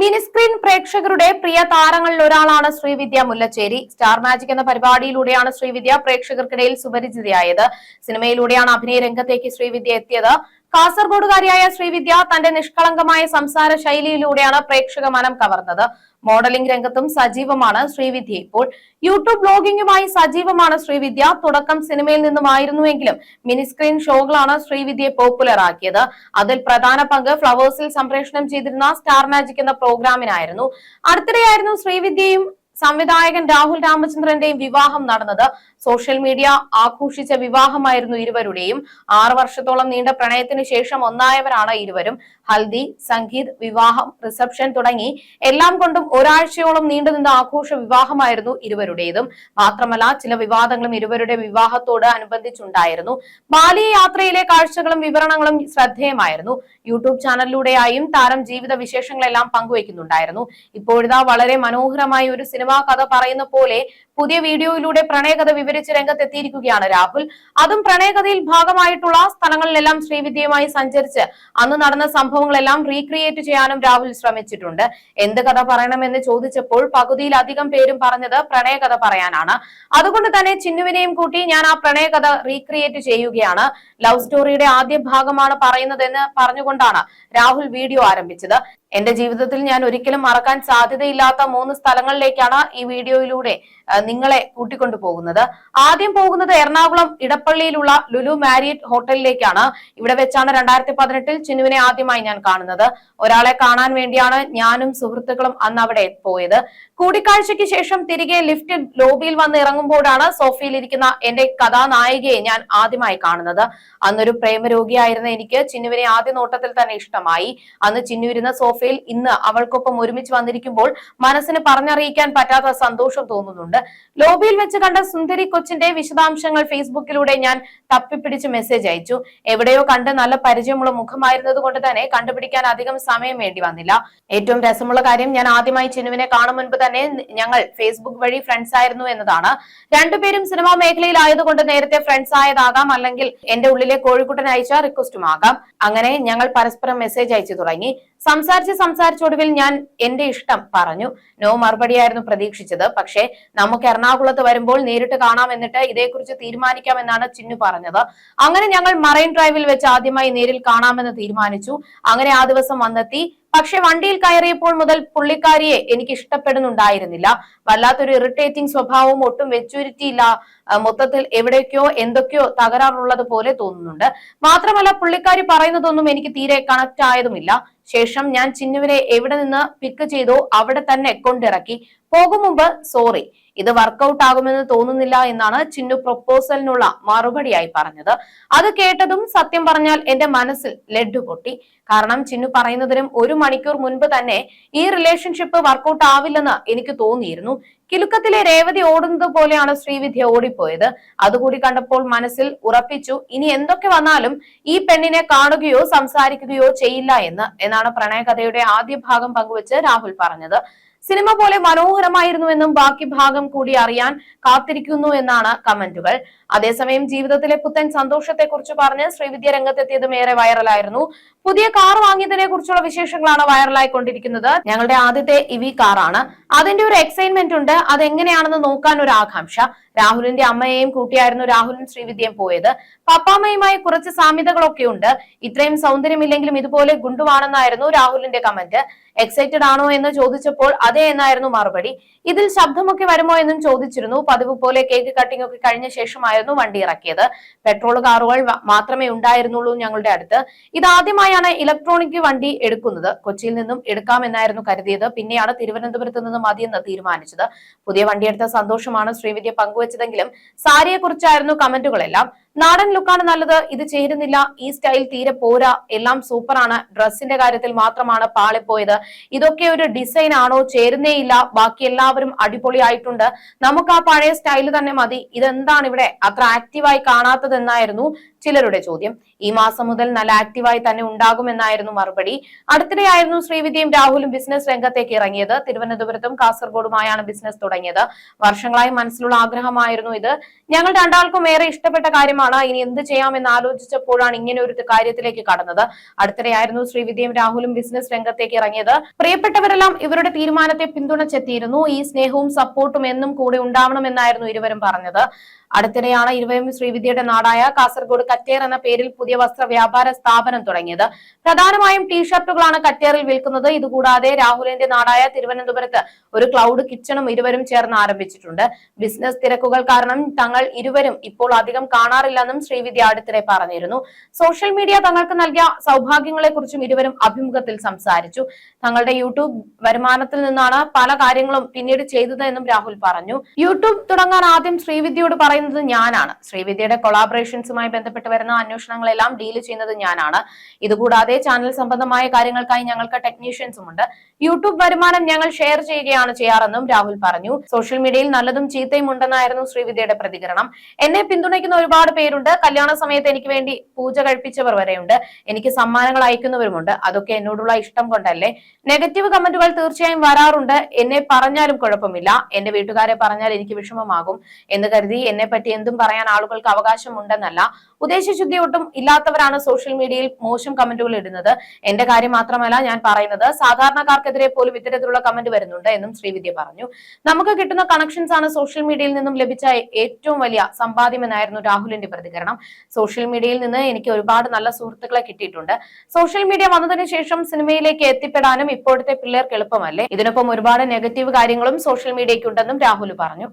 Mini screen പ്രേക്ഷകരുടെ പ്രിയ താരങ്ങളിൽ ഒരാളാണ് ശ്രീവിദ്യ മുല്ലച്ചേരി. സ്റ്റാർ മാജിക് എന്ന പരിപാടിയിലൂടെയാണ് ശ്രീവിദ്യ പ്രേക്ഷകർക്കിടയിൽ സുപരിചിതയായത്. സിനിമയിലൂടെയാണ് അഭിനയ രംഗത്തേക്ക് ശ്രീവിദ്യ എത്തിയത്. കാസർഗോഡുകാരിയായ ശ്രീവിദ്യ തന്റെ നിഷ്കളങ്കമായ സംസാര ശൈലിയിലൂടെയാണ് പ്രേക്ഷക മനം കവർന്നത്. മോഡലിംഗ് രംഗത്തും സജീവമാണ് ശ്രീവിദ്യ ഇപ്പോൾ. യൂട്യൂബ് ബ്ലോഗിംഗുമായി സജീവമാണ് ശ്രീവിദ്യ. തുടക്കം സിനിമയിൽ നിന്നുമായിരുന്നുവെങ്കിലും മിനിസ്ക്രീൻ ഷോകളാണ് ശ്രീവിദ്യയെ പോപ്പുലർ ആക്കിയത് അതിൽ പ്രധാന പങ്ക് ഫ്ലവേഴ്സിൽ സംപ്രേഷണം ചെയ്തിരുന്ന സ്റ്റാർ മാജിക് എന്ന പ്രോഗ്രാമിനായിരുന്നു. അടുത്തിടെയായിരുന്നു ശ്രീവിദ്യയും സംവിധായകൻ രാഹുൽ രാമചന്ദ്രന്റെയും വിവാഹം നടന്നത് സോഷ്യൽ മീഡിയ ആഘോഷിച്ച വിവാഹമായിരുന്നു ഇരുവരുടെയും. ആറു വർഷത്തോളം നീണ്ട പ്രണയത്തിന് ശേഷം ഒന്നായവരാണ് ഇരുവരും. ഹൽദി സംഗീത് വിവാഹം റിസപ്ഷൻ തുടങ്ങി എല്ലാം കൊണ്ടും ഒരാഴ്ചയോളം നീണ്ടുനിന്ന ആഘോഷ വിവാഹമായിരുന്നു ഇരുവരുടേതും. മാത്രമല്ല ചില വിവാദങ്ങളും ഇരുവരുടെ വിവാഹത്തോട് അനുബന്ധിച്ചുണ്ടായിരുന്നു. ബാലിയ യാത്രയിലെ കാഴ്ചകളും വിവരണങ്ങളും ശ്രദ്ധേയമായിരുന്നു. യൂട്യൂബ് ചാനലിലൂടെയായും താരം ജീവിത വിശേഷങ്ങളെല്ലാം പങ്കുവയ്ക്കുന്നുണ്ടായിരുന്നു. ഇപ്പോഴിതാ വളരെ മനോഹരമായ ഒരു സിനിമാ കഥ പറയുന്ന പോലെ പുതിയ വീഡിയോയിലൂടെ പ്രണയകഥ വിവരിച്ച് രംഗത്തെത്തിയിരിക്കുകയാണ് രാഹുൽ. അതും പ്രണയകഥയിൽ ഭാഗമായിട്ടുള്ള സ്ഥലങ്ങളിലെല്ലാം ശ്രീവിദ്യയുമായി സഞ്ചരിച്ച് അന്ന് നടന്ന സംഭവങ്ങളെല്ലാം റീക്രിയേറ്റ് ചെയ്യാനും രാഹുൽ ശ്രമിച്ചിട്ടുണ്ട്. എന്ത് കഥ പറയണമെന്ന് ചോദിച്ചപ്പോൾ പകുതിയിലധികം പേരും പറഞ്ഞത് പ്രണയകഥ പറയാനാണ്. അതുകൊണ്ട് തന്നെ ചിന്നുവിനെയും കൂട്ടി ഞാൻ ആ പ്രണയകഥ റീക്രിയേറ്റ് ചെയ്യുകയാണ്. ലവ് സ്റ്റോറിയുടെ ആദ്യ ഭാഗമാണ് പറയുന്നതെന്ന് പറഞ്ഞുകൊണ്ടാണ് രാഹുൽ വീഡിയോ ആരംഭിച്ചത്. എന്റെ ജീവിതത്തിൽ ഞാൻ ഒരിക്കലും മറക്കാൻ സാധ്യതയില്ലാത്ത മൂന്ന് സ്ഥലങ്ങളിലേക്കാണ് ഈ വീഡിയോയിലൂടെ നിങ്ങളെ കൂട്ടിക്കൊണ്ടു പോകുന്നത്. ആദ്യം പോകുന്നത് എറണാകുളം ഇടപ്പള്ളിയിലുള്ള ലുലു മാരിയറ്റ് ഹോട്ടലിലേക്കാണ്. ഇവിടെ വെച്ചാണ് രണ്ടായിരത്തി പതിനെട്ടിൽ ചിന്നുവിനെ ആദ്യമായി ഞാൻ കാണുന്നത്. ഒരാളെ കാണാൻ വേണ്ടിയാണ് ഞാനും സുഹൃത്തുക്കളും അന്ന് അവിടെ പോയത്. കൂടിക്കാഴ്ചയ്ക്ക് ശേഷം തിരികെ ലിഫ്റ്റ് ലോബിയിൽ വന്ന് ഇറങ്ങുമ്പോഴാണ് സോഫയിൽ ഇരിക്കുന്ന എന്റെ കഥാനായികയെ ഞാൻ ആദ്യമായി കാണുന്നത്. അന്നൊരു പ്രേമരോഗിയായിരുന്ന എനിക്ക് ചിന്നുവിനെ ആദ്യ നോട്ടത്തിൽ തന്നെ ഇഷ്ടമായി. അന്ന് ചിന്നു ഇരുന്ന സോഫയിൽ ഇന്ന് അവൾക്കൊപ്പം ഒരുമിച്ച് വന്നിരിക്കുമ്പോൾ മനസ്സിന് പറഞ്ഞറിയിക്കാൻ പറ്റാത്ത സന്തോഷം തോന്നുന്നുണ്ട്. ലോബിയിൽ വെച്ച് കണ്ട സുന്ദരി കൊച്ചിന്റെ വിശദാംശങ്ങൾ ഫേസ്ബുക്കിലൂടെ ഞാൻ തപ്പിപ്പിടിച്ച് മെസ്സേജ് അയച്ചു. എവിടെയോ കണ്ട് നല്ല പരിചയമുള്ള മുഖമായിരുന്നത് കൊണ്ട് തന്നെ കണ്ടുപിടിക്കാൻ അധികം സമയം വേണ്ടി വന്നില്ല. ഏറ്റവും രസമുള്ള കാര്യം ഞാൻ ആദ്യമായി ചിനുവിനെ കാണും മുൻപ് തന്നെ ഞങ്ങൾ ഫേസ്ബുക്ക് വഴി ഫ്രണ്ട്സ് ആയിരുന്നു എന്നതാണ്. രണ്ടുപേരും സിനിമാ മേഖലയിലായതുകൊണ്ട് നേരത്തെ ഫ്രണ്ട്സ് ആയതാകാം അല്ലെങ്കിൽ എന്റെ ഉള്ളിലെ കോഴിക്കുട്ടൻ അയച്ച റിക്വസ്റ്റും ആകാം. അങ്ങനെ ഞങ്ങൾ പരസ്പരം മെസ്സേജ് അയച്ചു തുടങ്ങി. സംസാരിച്ച് സംസാരിച്ചൊടുവിൽ ഞാൻ എന്റെ ഇഷ്ടം പറഞ്ഞു. നോ മറുപടിയായിരുന്നു പ്രതീക്ഷിച്ചത്. പക്ഷേ നമുക്ക് എറണാകുളത്ത് വരുമ്പോൾ നേരിട്ട് കാണാം എന്നിട്ട് ഇതേക്കുറിച്ച് തീരുമാനിക്കാമെന്നാണ് ചിന്നു പറഞ്ഞത്. അങ്ങനെ ഞങ്ങൾ മറൈൻ ഡ്രൈവിൽ വെച്ച് ആദ്യമായി നേരിൽ കാണാമെന്ന് തീരുമാനിച്ചു. അങ്ങനെ ആ ദിവസം വന്നെത്തി. പക്ഷെ വണ്ടിയിൽ കയറിയപ്പോൾ മുതൽ പുള്ളിക്കാരിയെ എനിക്ക് ഇഷ്ടപ്പെടുന്നുണ്ടായിരുന്നില്ല. വല്ലാത്തൊരു ഇറിറ്റേറ്റിംഗ് സ്വഭാവവും ഒട്ടും മെച്യൂരിറ്റി ഇല്ല മൊത്തത്തിൽ എവിടേക്കോ എന്തൊക്കെയോ തകരാറുള്ളത് പോലെ തോന്നുന്നുണ്ട്. മാത്രമല്ല പുള്ളിക്കാരി പറയുന്നതൊന്നും എനിക്ക് തീരെ കണക്ട് ആയതുമില്ല. ശേഷം ഞാൻ ചിന്നുവിനെ എവിടെ നിന്ന് പിക്ക് ചെയ്തോ അവിടെ തന്നെ കൊണ്ടിറക്കി. പോകും മുമ്പ് സോറി ഇത് വർക്കൗട്ട് ആകുമെന്ന് തോന്നുന്നില്ല എന്നാണ് ചിന്നു പ്രൊപ്പോസലിനുള്ള മറുപടിയായി പറഞ്ഞത്. അത് കേട്ടതും സത്യം പറഞ്ഞാൽ എന്റെ മനസ്സിൽ ലഡ്ഡു പൊട്ടി. കാരണം ചിന്നു പറയുന്നതിനും ഒരു മണിക്കൂർ മുൻപ് തന്നെ ഈ റിലേഷൻഷിപ്പ് വർക്കൗട്ട് ആവില്ലെന്ന് എനിക്ക് തോന്നിയിരുന്നു. കിലുക്കത്തിലെ രേവതി ഓടുന്നത് പോലെയാണ് ശ്രീവിദ്യ ഓടിപ്പോയത്. അതുകൂടി കണ്ടപ്പോൾ മനസ്സിൽ ഉറപ്പിച്ചു ഇനി എന്തൊക്കെ വന്നാലും ഈ പെണ്ണിനെ കാണുകയോ സംസാരിക്കുകയോ ചെയ്യില്ല എന്ന് എന്നാണ് പ്രണയകഥയുടെ ആദ്യ ഭാഗം പങ്കുവച്ച് രാഹുൽ പറഞ്ഞത്. സിനിമ പോലെ മനോഹരമായിരുന്നുവെന്നും ബാക്കി ഭാഗം കൂടി അറിയാൻ കാത്തിരിക്കുന്നു എന്നാണ് കമന്റുകൾ. അതേസമയം ജീവിതത്തിലെ പുത്തൻ സന്തോഷത്തെ കുറിച്ച് പറഞ്ഞ് ശ്രീവിദ്യ രംഗത്തെത്തിയതും ഏറെ വൈറലായിരുന്നു. പുതിയ കാർ വാങ്ങിയതിനെ കുറിച്ചുള്ള വിശേഷങ്ങളാണ് വൈറലായി കൊണ്ടിരിക്കുന്നത് ഞങ്ങളുടെ ആദ്യത്തെ ഇവി കാറാണ്. അതിന്റെ ഒരു എക്സൈറ്റ്മെന്റ് ഉണ്ട്. അതെങ്ങനെയാണെന്ന് നോക്കാൻ ഒരു ആകാംക്ഷ. രാഹുലിന്റെ അമ്മയെയും കൂട്ടിയായിരുന്നു രാഹുലും ശ്രീവിദ്യയും പോയത്. പപ്പാമ്മയുമായി കുറച്ച് സാമ്യതകളൊക്കെ ഉണ്ട്. ഇത്രയും സൗന്ദര്യമില്ലെങ്കിലും ഇതുപോലെ ഗുണ്ടുവാണെന്നായിരുന്നു രാഹുലിന്റെ കമന്റ് എക്സൈറ്റഡ് ആണോ എന്ന് ചോദിച്ചപ്പോൾ അതെ എന്നായിരുന്നു മറുപടി. ഇതിൽ ശബ്ദമൊക്കെ വരുമോ എന്നും ചോദിച്ചിരുന്നു. പതിവ് പോലെ കേക്ക് കട്ടിംഗ് ഒക്കെ കഴിഞ്ഞ ശേഷമായിരുന്നു വണ്ടി ഇറക്കിയത്. പെട്രോൾ കാറുകൾ മാത്രമേ ഉണ്ടായിരുന്നുള്ളൂ ഞങ്ങളുടെ അടുത്ത്. ഇതാദ്യമായാണ് ഇലക്ട്രോണിക് വണ്ടി എടുക്കുന്നത്. കൊച്ചിയിൽ നിന്നും എടുക്കാമെന്നായിരുന്നു കരുതിയത്. പിന്നെയാണ് തിരുവനന്തപുരത്ത് നിന്ന് മതിയെന്ന് തീരുമാനിച്ചത്. പുതിയ വണ്ടിയെടുത്ത സന്തോഷമാണ് ശ്രീവിദ്യ പങ്കുവച്ചതെങ്കിലും സാരിയെ കുറിച്ചായിരുന്നു കമന്റുകളെല്ലാം. നാടൻ ലുക്കാണ് നല്ലത് ഇത് ചേരുന്നില്ല ഈ സ്റ്റൈൽ തീരെ പോരാ എല്ലാം സൂപ്പറാണ്. ഡ്രസ്സിന്റെ കാര്യത്തിൽ മാത്രമാണ് പാളിപ്പോയത്. ഇതൊക്കെ ഒരു ഡിസൈൻ ആണോ? ചേരുന്നേയില്ല ബാക്കി എല്ലാവരും അടിപൊളിയായിട്ടുണ്ട്. നമുക്ക് ആ പഴയ സ്റ്റൈൽ തന്നെ മതി. ഇതെന്താണ് ഇവിടെ അത്ര ആക്റ്റീവായി കാണാത്തതെന്നായിരുന്നു ചിലരുടെ ചോദ്യം. ഈ മാസം മുതൽ നല്ല ആക്റ്റീവായി തന്നെ ഉണ്ടാകുമെന്നായിരുന്നു മറുപടി. അടുത്തിടെയായിരുന്നു ശ്രീവിദ്യയും രാഹുലും ബിസിനസ് രംഗത്തേക്ക് ഇറങ്ങിയത്. തിരുവനന്തപുരത്തും കാസർഗോഡുമായാണ് ബിസിനസ് തുടങ്ങിയത്. വർഷങ്ങളായി മനസ്സിലുള്ള ആഗ്രഹമായിരുന്നു ഇത്. ഞങ്ങൾ രണ്ടാൾക്കും ഏറെ ഇഷ്ടപ്പെട്ട കാര്യമാണ് തീരുമാനമാണ് ഇനി എന്ത് ചെയ്യാമെന്ന് ആലോചിച്ചപ്പോഴാണ് ഇങ്ങനെ ഒരു കാര്യത്തിലേക്ക് കടന്നത്. അടുത്തിടെയായിരുന്നു ശ്രീവിദ്യയും രാഹുലും ബിസിനസ് രംഗത്തേക്ക് ഇറങ്ങിയത്. പ്രിയപ്പെട്ടവരെല്ലാം ഇവരുടെ തീരുമാനത്തെ പിന്തുണച്ചെത്തിയിരുന്നു. ഈ സ്നേഹവും സപ്പോർട്ടും എന്നും കൂടെ ഉണ്ടാവണമെന്നായിരുന്നു ഇരുവരും പറഞ്ഞത്. അടുത്തിടെയാണ് ഇരുവരും ശ്രീവിദ്യയുടെ നാടായ കാസർഗോഡ് കറ്റേർ എന്ന പേരിൽ പുതിയ വസ്ത്ര വ്യാപാര സ്ഥാപനം തുടങ്ങിയത്. പ്രധാനമായും ടീഷർട്ടുകളാണ് കറ്റേറിൽ വിൽക്കുന്നത്. ഇതുകൂടാതെ രാഹുലിന്റെ നാടായ തിരുവനന്തപുരത്ത് ഒരു ക്ലൗഡ് കിച്ചണും ഇരുവരും ചേർന്ന് ആരംഭിച്ചിട്ടുണ്ട്. ബിസിനസ് തിരക്കുകൾ കാരണം തങ്ങൾ ഇരുവരും ഇപ്പോൾ അധികം കാണാറില്ലെന്നും ശ്രീവിദ്യ അടുത്തിടെ പറഞ്ഞിരുന്നു. സോഷ്യൽ മീഡിയ തങ്ങൾക്ക് നൽകിയ സൗഭാഗ്യങ്ങളെ കുറിച്ചും ഇരുവരും അഭിമുഖത്തിൽ സംസാരിച്ചു. തങ്ങളുടെ യൂട്യൂബ് വരുമാനത്തിൽ നിന്നാണ് പല കാര്യങ്ങളും പിന്നീട് ചെയ്തത് എന്നും രാഹുൽ പറഞ്ഞു. യൂട്യൂബ് തുടങ്ങാൻ ആദ്യം ശ്രീവിദ്യയോട് പറയുന്നത് ഞാനാണ്. ശ്രീവിദ്യയുടെ കൊളാബറേഷൻസുമായി ബന്ധപ്പെട്ട് വരുന്ന അന്വേഷണങ്ങളെല്ലാം ഡീൽ ചെയ്യുന്നത് ഞാനാണ്. ഇതുകൂടാതെ ചാനൽ സംബന്ധമായ കാര്യങ്ങൾക്കായി ഞങ്ങൾക്ക് ടെക്നീഷ്യൻസും ഉണ്ട്. യൂട്യൂബ് വരുമാനം ഞങ്ങൾ ഷെയർ ചെയ്യുകയാണ് ചെയ്യാറെന്നും രാഹുൽ പറഞ്ഞു. സോഷ്യൽ മീഡിയയിൽ നല്ലതും ചീത്തയും ഉണ്ടെന്നായിരുന്നു ശ്രീവിദ്യയുടെ പ്രതികരണം. എന്നെ പിന്തുണയ്ക്കുന്ന ഒരുപാട് പേരുണ്ട്. കല്യാണ സമയത്ത് എനിക്ക് വേണ്ടി പൂജ കഴിപ്പിച്ചവർ വരെയുണ്ട്. എനിക്ക് സമ്മാനങ്ങൾ അയക്കുന്നവരുമുണ്ട്. അതൊക്കെ എന്നോടുള്ള ഇഷ്ടം കൊണ്ടല്ലേ. നെഗറ്റീവ് കമന്റുകൾ തീർച്ചയായും വരാറുണ്ട്. എന്നെ പറഞ്ഞാലും കുഴപ്പമില്ല. എന്റെ വീട്ടുകാരെ പറഞ്ഞാൽ എനിക്ക് വിഷമമാകും എന്ന് കരുതി എന്നെ പറ്റി എന്തും പറയാൻ ആളുകൾക്ക് അവകാശമുണ്ടെന്നല്ല. ഉദ്ദേശശുദ്ധി ഒട്ടും ഇല്ലാത്തവരാണ് സോഷ്യൽ മീഡിയയിൽ മോശം കമന്റുകൾ ഇടുന്നത്. എന്റെ കാര്യം മാത്രമല്ല ഞാൻ പറയുന്നത്. സാധാരണക്കാർക്കെതിരെ പോലും ഇത്തരത്തിലുള്ള കമന്റ് വരുന്നുണ്ട് എന്നും ശ്രീവിദ്യ പറഞ്ഞു. നമുക്ക് കിട്ടുന്ന കണക്ഷൻസ് ആണ് സോഷ്യൽ മീഡിയയിൽ നിന്നും ലഭിച്ച ഏറ്റവും വലിയ സമ്പാദ്യമെന്നായിരുന്നു രാഹുലിന്റെ പ്രതികരണം. സോഷ്യൽ മീഡിയയിൽ നിന്ന് എനിക്ക് ഒരുപാട് നല്ല സുഹൃത്തുക്കളെ കിട്ടിയിട്ടുണ്ട്. സോഷ്യൽ മീഡിയ വന്നതിന് ശേഷം സിനിമയിലേക്ക് എത്തിപ്പെടാനും ഇപ്പോഴത്തെ പിള്ളേർക്ക് എളുപ്പമല്ലേ? ഇതിനൊപ്പം ഒരുപാട് നെഗറ്റീവ് കാര്യങ്ങളും സോഷ്യൽ മീഡിയയ്ക്കുണ്ടെന്നും രാഹുൽ പറഞ്ഞു.